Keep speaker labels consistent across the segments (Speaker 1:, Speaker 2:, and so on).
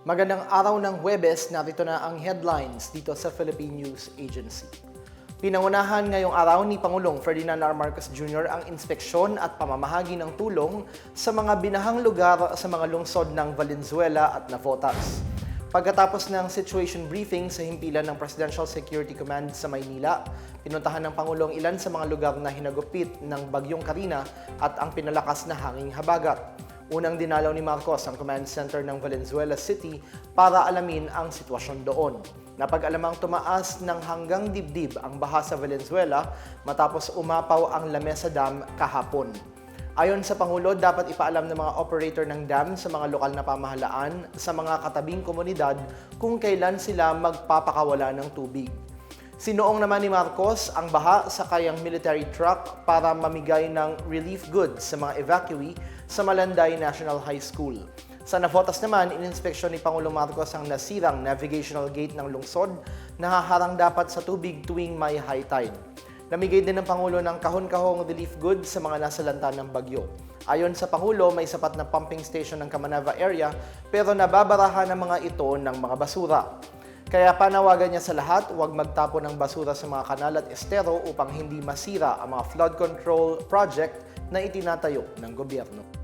Speaker 1: Magandang araw ng Webes, narito na ang headlines dito sa Philippine News Agency. Pinangunahan ngayong araw ni Pangulong Ferdinand R. Marcos Jr. ang inspeksyon at pamamahagi ng tulong sa mga binahang lugar sa mga lungsod ng Valenzuela at Navotas. Pagkatapos ng situation briefing sa himpilan ng Presidential Security Command sa Maynila, pinuntahan ng Pangulong ilan sa mga lugar na hinagupit ng Bagyong Karina at ang pinalakas na hanging habagat. Unang dinalaw ni Marcos ang command center ng Valenzuela City para alamin ang sitwasyon doon. Napag-alamang tumaas ng hanggang dibdib ang baha sa Valenzuela matapos umapaw ang Lamesa Dam kahapon. Ayon sa Pangulo, dapat ipaalam ng mga operator ng dam sa mga lokal na pamahalaan sa mga katabing komunidad kung kailan sila magpapakawala ng tubig. Sinuong naman ni Marcos ang baha sa kayang military truck para mamigay ng relief goods sa mga evacuee sa Malanday National High School. Sa Navotas naman, ininspeksyon ni Pangulong Marcos ang nasirang navigational gate ng lungsod na haharang dapat sa tubig tuwing may high tide. Namigay din ng Pangulo ng kahon-kahong relief goods sa mga nasa lanta ng bagyo. Ayon sa Pangulo, may sapat na pumping station ng Kamanava area pero nababarahan ng mga ito ng mga basura. Kaya panawagan niya sa lahat, huwag magtapon ng basura sa mga kanal at estero upang hindi masira ang mga flood control project na itinatayo ng gobyerno.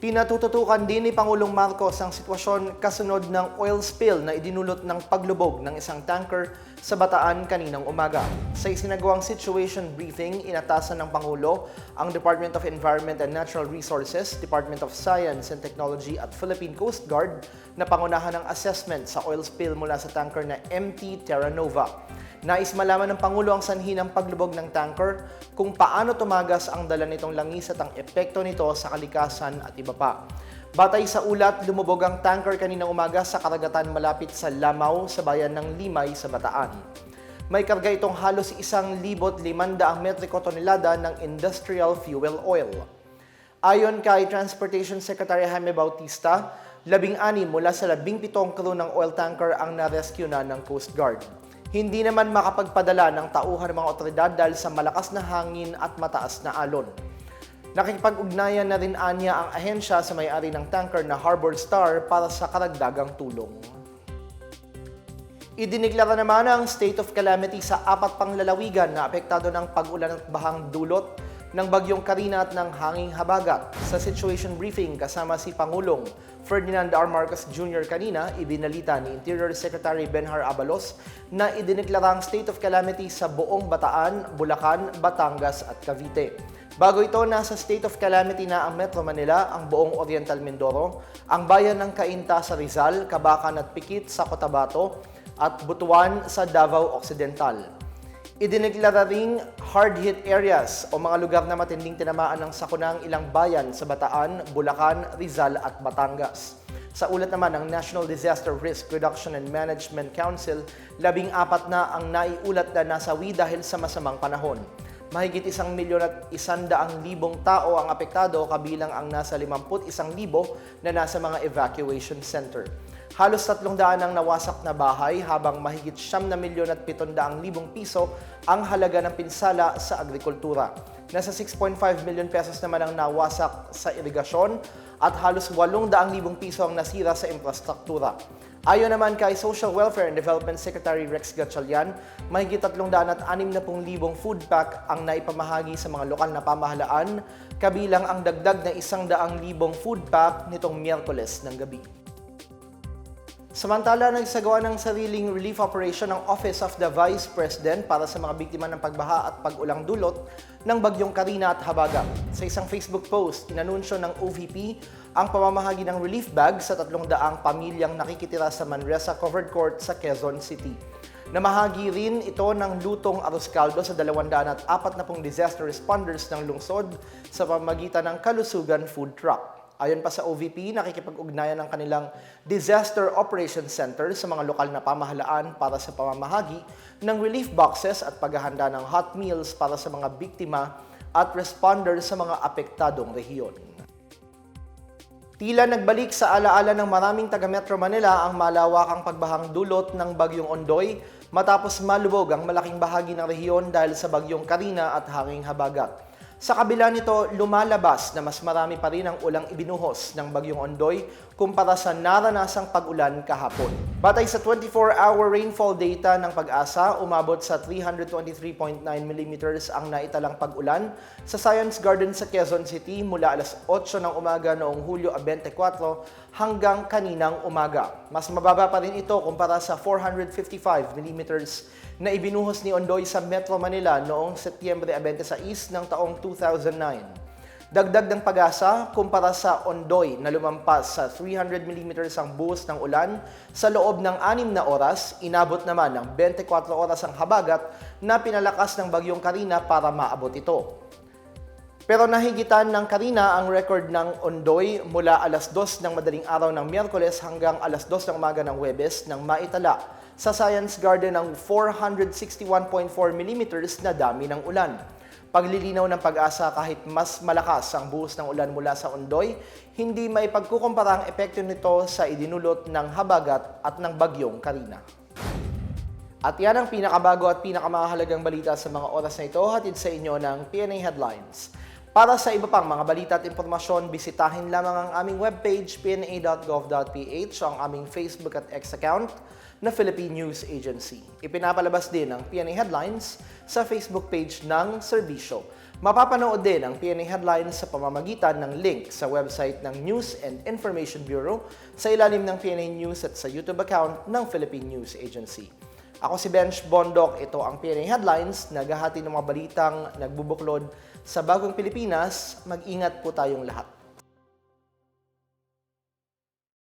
Speaker 1: Pinatututukan din ni Pangulong Marcos ang sitwasyon kasunod ng oil spill na idinulot ng paglubog ng isang tanker sa Bataan kaninang umaga. Sa isinagawang situation briefing, inatasan ng Pangulo ang Department of Environment and Natural Resources, Department of Science and Technology at Philippine Coast Guard na pangunahan ng assessment sa oil spill mula sa tanker na MT Terra Nova. Nais malaman ng Pangulo ang sanhi ng paglubog ng tanker, kung paano tumagas ang dala nitong langis at ang epekto nito sa kalikasan at iba pa. Batay sa ulat, lumubog ang tanker kaninang umaga sa karagatan malapit sa Lamaw sa bayan ng Limay sa Bataan. May karga itong halos isang libot limanda metriko tonelada ng industrial fuel oil. Ayon kay Transportation Secretary Jaime Bautista, labing-anim mula sa labing-pitong crew ng oil tanker ang na-rescue na ng Coast Guard. Hindi naman makapagpadala ng tauhan ng mga otoridad dahil sa malakas na hangin at mataas na alon. Nakikipag-ugnayan na rin anya ang ahensya sa may-ari ng tanker na Harbor Star para sa karagdagang tulong. Idineklara naman ang state of calamity sa apat pang lalawigan na apektado ng pag-ulan at bahang dulot ng bagyong Karina at ng hanging habagat. Sa situation briefing kasama si Pangulong Ferdinand R. Marcos Jr. kanina, ibinalita ni Interior Secretary Benhar Abalos na idineklara ang state of calamity sa buong Bataan, Bulacan, Batangas at Cavite. Bago ito, nasa state of calamity na ang Metro Manila, ang buong Oriental Mindoro, ang bayan ng Cainta sa Rizal, Cabacan at Pikit sa Cotabato, at Butuan sa Davao Occidental. Idineklara ring hard-hit areas o mga lugar na matinding tinamaan ng sakunang ilang bayan sa Bataan, Bulacan, Rizal at Batangas. Sa ulat naman ng National Disaster Risk Reduction and Management Council, labing apat na ang naiulat na nasawi dahil sa masamang panahon. Mahigit isang milyon at isandaang libong tao ang apektado kabilang ang nasa 51 libo na nasa mga evacuation center. Halos tatlong daan ang nawasak na bahay habang mahigit siyam na milyon at pitong libong piso ang halaga ng pinsala sa agrikultura. Nasa 6.5 milyon pesos naman ang nawasak sa irigasyon at halos 800 libong piso ang nasira sa infrastruktura. Ayon naman kay Social Welfare and Development Secretary Rex Gatchalian, mahigit 360,000 food pack ang naipamahagi sa mga lokal na pamahalaan, kabilang ang dagdag na 100,000 food pack nitong Miyerkules ng gabi. Samantala, nagsagawa ng sariling relief operation ng Office of the Vice President para sa mga biktima ng pagbaha at pag-ulang dulot ng bagyong Karina at Habagat. Sa isang Facebook post, inanunsyo ng OVP ang pamamahagi ng relief bag sa tatlong daang pamilyang nakikitira sa Manresa Covered Court sa Quezon City. Namahagi rin ito ng lutong arroz caldo sa 240 disaster responders ng lungsod sa pamagitan ng Kalusugan Food Truck. Ayon pa sa OVP, nakikipag-ugnayan ng kanilang Disaster Operations Center sa mga lokal na pamahalaan para sa pamamahagi ng relief boxes at paghahanda ng hot meals para sa mga biktima at responders sa mga apektadong rehiyon. Tila nagbalik sa alaala ng maraming taga Metro Manila ang malawakang pagbahang dulot ng Bagyong Ondoy matapos malubog ang malaking bahagi ng rehiyon dahil sa Bagyong Karina at hanging habagat. Sa kabila nito, lumalabas na mas marami pa rin ang ulang ibinuhos ng Bagyong Ondoy kumpara sa naranasang pag-ulan kahapon. Batay sa 24-hour rainfall data ng pag-asa, umabot sa 323.9 mm ang naitalang pag-ulan sa Science Garden sa Quezon City mula alas 8 ng umaga noong Hulyo 24 hanggang kaninang umaga. Mas mababa pa rin ito kumpara sa 455 mm na ibinuhos ni Ondoy sa Metro Manila noong Setyembre 26 ng taong 2009. Dagdag ng pag-asa kumpara sa Ondoy na lumampas sa 300 mm ang buhos ng ulan sa loob ng 6 na oras, inabot naman ng 24 oras ang habagat na pinalakas ng bagyong Karina para maabot ito. Pero nahigitan ng Karina ang record ng Ondoy mula alas 2 ng madaling araw ng Miyerkules hanggang alas 2 ng umaga ng Webes nang maitala sa Science Garden ng 461.4 mm na dami ng ulan. Paglilinaw ng pag-asa kahit mas malakas ang buhos ng ulan mula sa Ondoy, hindi may pagkukumpara ang epekto nito sa idinulot ng habagat at ng bagyong Karina. At yan ang pinakabago at pinakamahalagang balita sa mga oras na ito, hatid sa inyo ng PNA Headlines. Para sa iba pang mga balita at impormasyon, bisitahin lamang ang aming webpage pna.gov.ph o ang aming Facebook at X account na Philippine News Agency. Ipinapalabas din ang PNA Headlines sa Facebook page ng serbisyo. Mapapanood din ang PNA Headlines sa pamamagitan ng link sa website ng News and Information Bureau sa ilalim ng PNA News at sa YouTube account ng Philippine News Agency. Ako si Bench Bondok, ito ang PNA Headlines, naghahati ng mga balitang nagbubuklod sa bagong Pilipinas. Mag-ingat po tayong lahat.